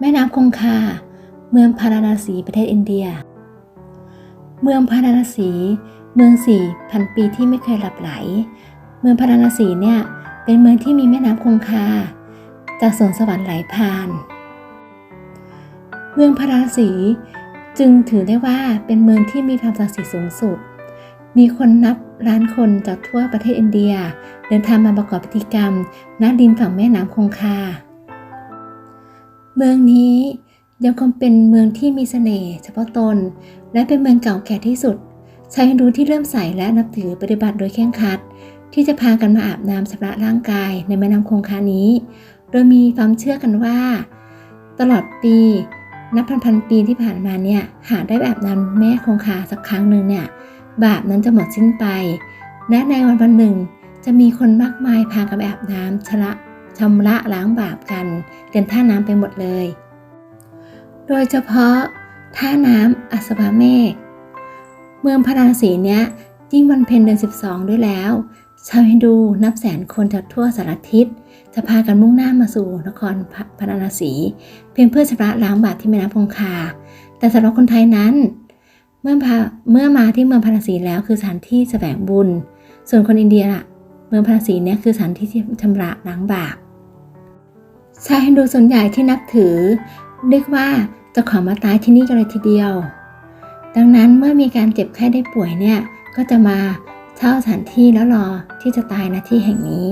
แม่น้ำคงคา เมืองพาราณสีประเทศอินเดีย เมืองพาราณสี เมืองสี่พันปีที่ไม่เคยหลับไหล เมืองพาราณสีเนี่ยเป็นเมืองที่มีแม่น้ำคงคา จากสวนสวรรค์ไหลผ่าน เมืองพาราณสีจึงถือได้ว่าเป็นเมืองที่มีความศักดิ์สิทธิ์สูงสุด มีคนนับล้านคนจากทั่วประเทศอินเดีย เดินทางมาประกอบพิธีกรรมณดินฝั่งแม่น้ำคงคา เมืองนี้ยังคงเป็นเมืองที่มีเสน่ห์เฉพาะตน และเป็นเมืองเก่าแก่ที่สุดชายฮินดูที่เริ่มใส่และนับถือปฏิบัติโดยเคร่งครัด ที่จะพากันมาอาบน้ำชำระร่างกายในแม่น้ำคงคานี้ โดยมีความเชื่อกันว่า ตลอดปีนับพันพันปีที่ผ่านมาเนี่ยหากได้แบบน้ำแม่คงคาสักครั้งหนึ่งเนี่ยบาปนั้นจะหมดสิ้นไป และในวันวันหนึ่ง จะมีคนมากมายพากันไปอาบน้ำชำระ ชำระล้างบาปกันเต็มท่าน้ำไปหมดเลย โดยเฉพาะท่าน้ำอัสบาเมฆเมืองพาราณสีเนี้ยยิ่งวันเพ็ญเดือน 12 ด้วยแล้ว ชาวฮินดูนับแสนคนจากทั่วสารทิศจะพากันมุ่งหน้ามาสู่นครพาราณสีเพียงเพื่อชำระล้างบาปที่แม่น้ำคงคา แต่สำหรับคนไทยนั้น เมื่อเมื่อมาที่เมืองพาราณสีแล้วคือสถานที่แสวงบุญ ส่วนคนอินเดียล่ะ เมืองพาราณสีเนี่ยคือสถานที่ชำระล้างบาป ชาวฮินดูส่วนใหญ่ที่นับถือเรียกว่าจะขอมาตายที่นี่กันเลยทีเดียว ดังนั้นเมื่อมีการเจ็บไข้ได้ป่วยเนี่ยก็จะมาเช่าสถานที่แล้วรอที่จะตายณที่แห่งนี้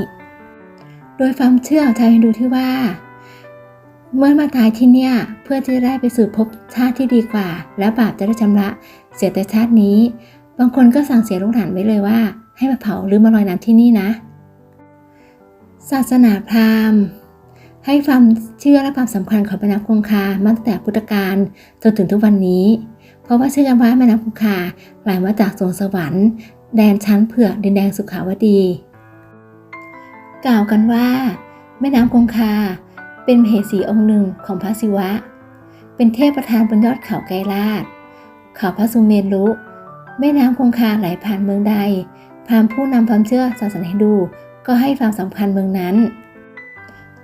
โดยความเชื่อของชาวฮินดูที่ว่า เมื่อมาตายที่เนี่ยเพื่อที่จะได้ไปสู่ภพชาติที่ดีกว่า แล้วบาปจะได้ชำระเสียแต่ชาตินี้ บางคนก็สั่งเสียลูกหลานไว้เลยว่า ให้มาเผาหรือมาลอยน้ำที่นี่นะ ศาสนาพราหมณ์ ให้ความเชื่อและความสำคัญของแม่น้ำคงคามาตั้งแต่พุทธกาลจนถึงทุกวันนี้ เพราะว่าเชื่อกันว่าแม่น้ำคงคาไหลมาจากสวงสวรรค์ แดนชั้นเผือกดินแดงสุขาวดี กล่าวกันว่า แม่น้ำคงคาเป็นมเหสีองค์หนึ่งของพระศิวะ เป็นเทพประธานบนยอดเขาไกรลาดเขาพระสุเมรุแม่น้ำคงคาไหลผ่านเมืองใดพราหมณ์ผู้นำความเชื่อศาสนาฮินดูก็ให้ความสำคัญเมืองนั้น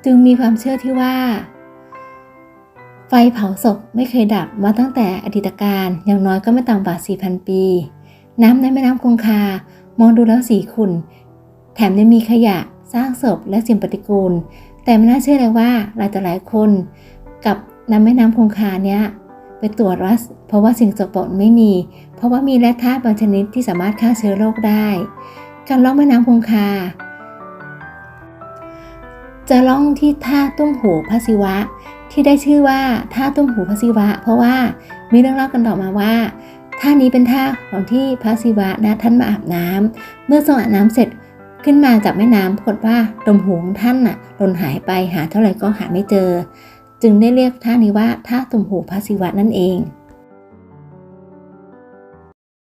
จึงมีความเชื่อที่ว่า ไฟเผาศพไม่เคยดับมาตั้งแต่อดีตการอย่างน้อยก็ไม่ต่ำกว่า 4,000 ปี น้ำในแม่น้ำคงคา มองดูแล้วสีขุ่น แถมยังมีขยะซากศพและสิ่งปฏิกูล แต่ไม่น่าเชื่อเลยว่าหลายต่อหลายคนกับน้ำแม่น้ำคงคาเนี้ยไปตรวจว่าเพราะว่าสิ่งสกปรกไม่มี เพราะว่ามีแร่ธาตุบางชนิดที่สามารถฆ่าเชื้อโรคได้ การล่องแม่น้ำคงคา จะล่องที่ท่าตุ้มหูพระศิวะ ที่ได้ชื่อว่าท่าตุ้มหูพระศิวะ เพราะว่ามีเรื่องเล่ากันต่อมาว่าท่านี้เป็นท่าของที่พระศิวะนะท่านมาอาบน้ำเมื่อทรงอาบน้ำเสร็จขึ้นมาจากแม่น้ำปรากฏว่าลมหูของท่านน่ะหล่นหายไปหาเท่าไหร่ก็หาไม่เจอ จึงได้เรียกท่านี้ว่าท่าตุ่มหูพระศิวะนั่นเอง